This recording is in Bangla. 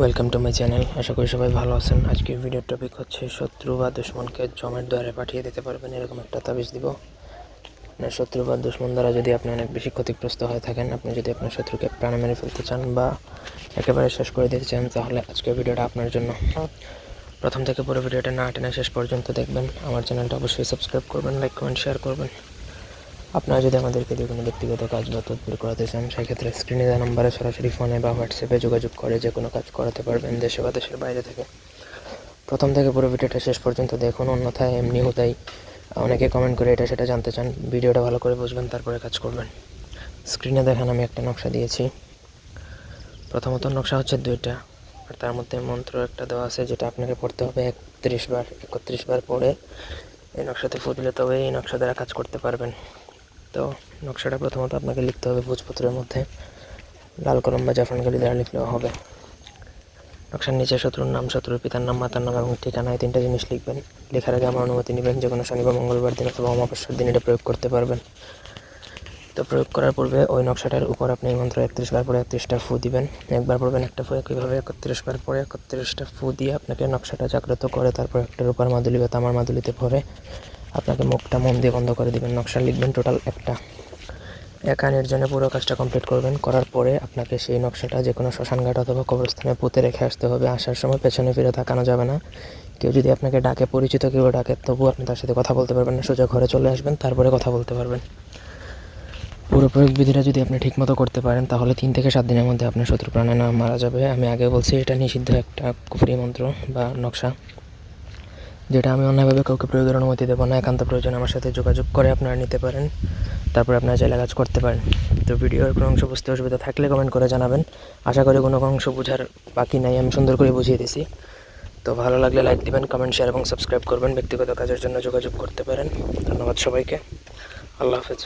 ওয়েলকাম টু মাই চ্যানেল আশা করি সবাই ভালো আছেন। আজকের ভিডিওর টপিক হচ্ছে শত্রু বা দুশ্মনকে জমের দ্বারে পাঠিয়ে দিতে পারবেন, এরকম একটা তাবিজ দিব। শত্রু বা দুশ্মন দ্বারা যদি আপনি অনেক বেশি ক্ষতিগ্রস্ত হয়ে থাকেন, আপনি যদি আপনার শত্রুকে প্রাণে মেরে ফেলতে চান বা একেবারে শেষ করে দিতে চান, তাহলে আজকের ভিডিওটা আপনার জন্য। প্রথম থেকে পুরো ভিডিওটা না টেনে শেষ পর্যন্ত দেখবেন। আমার চ্যানেলটা অবশ্যই সাবস্ক্রাইব করবেন লাইক কমেন্ট শেয়ার করবেন। আপনারা যদি আমাদেরকে দিয়ে কোনো ব্যক্তিগত কাজ বা তদবির করাতে চান, সেক্ষেত্রে স্ক্রিনে দেওয়া নাম্বারে সরাসরি ফোনে বা হোয়াটসঅ্যাপে যোগাযোগ করে যে কোনো কাজ করাতে পারবেন দেশে বা দেশের বাইরে থেকে। প্রথম থেকে পুরো ভিডিওটা শেষ পর্যন্ত দেখুন, অন্যথায় এমনি হুদাই অনেকে কমেন্ট করে এটা সেটা জানতে চান, ভিডিওটা ভালো করে বুঝবেন, তারপরে কাজ করবেন। স্ক্রিনে দেখেন, আমি একটা নকশা দিয়েছি। প্রথমত নকশা হচ্ছে দুইটা, আর তার মধ্যে মন্ত্র একটা দেওয়া আছে, যেটা আপনাকে পড়তে হবে একত্রিশ বার একত্রিশ বার পরে এই নকশাতে ফুটলে তবে এই নকশা দ্বারা কাজ করতে পারবেন। তো নকশাটা প্রথমত আপনাকে লিখতে হবে ভোজপত্রের মধ্যে। লাল কলম বা জাফরানকালি দ্বারা লিখলেও হবে। নকশার নিচে শত্রুর নাম, শত্রুর পিতার নাম, মাতার নাম এবং ঠিকানা এই তিনটা জিনিস লিখবেন। লেখার আগে আমার অনুমতি নেবেন যে কোনো শনি বা মঙ্গলবার দিন অথবা অমাবস্যার দিন এটা প্রয়োগ করতে পারবেন। তো প্রয়োগ করার পূর্বে ওই নকশাটার উপর আপনি এই মন্ত্র একত্রিশ বার পরে একত্রিশটা ফু দিবেন। একবার পড়বেন একটা ফু, একইভাবে একত্রিশ বার পরে একত্রিশটা ফু দিয়ে আপনাকে নকশাটা জাগ্রত করে, তারপর একটা রূপার মাদুলি বা তামার মাদুলিতে ভরে আপনাকে মুখটা মন দিয়ে বন্ধ করে দিবেন। নকশা লিখবেন টোটাল একটা। একা জন্য পুরো কাজটা কমপ্লিট করবেন। করার পরে আপনাকে সেই নকশাটা যে কোনো শ্মশানঘাট অথবা কবরস্থানে পুঁতে রেখে আসতে হবে। আসার সময় পেছনে ফিরে তাকানো যাবে না। কেউ যদি আপনাকে ডাকে, পরিচিত কেউ ডাকে, তবুও আপনি তার সাথে কথা বলতে পারবেন না। সোজা ঘরে চলে আসবেন, তারপরে কথা বলতে পারবেন। পুরো প্রয়োগ বিধিটা যদি আপনি ঠিকমতো করতে পারেন, তাহলে তিন থেকে সাত দিনের মধ্যে আপনার শত্রু প্রাণে না মারা যাবে। আমি আগে বলছি, এটা নিষিদ্ধ একটা কুফরি মন্ত্র বা নকশা। যেটা আমি অন্যভাবে কাউকে প্রয়োগের অনুমতি দেবো না, একান্ত প্রয়োজন আমার সাথে যোগাযোগ করে আপনারা নিতে পারেন। তারপরে আপনারা চাইলে কাজ করতে পারেন। তো ভিডিওর কোনো অংশ বুঝতে অসুবিধা থাকলে কমেন্ট করে জানাবেন। আশা করি কোনো অংশ বোঝার বাকি নাই, আমি সুন্দর করে বুঝিয়ে দিছি। তো ভালো লাগলে লাইক দিবেন কমেন্ট শেয়ার এবং সাবস্ক্রাইব করবেন। ব্যক্তিগত কাজের জন্য যোগাযোগ করতে পারেন। ধন্যবাদ সবাইকে। আল্লাহ হাফেজ।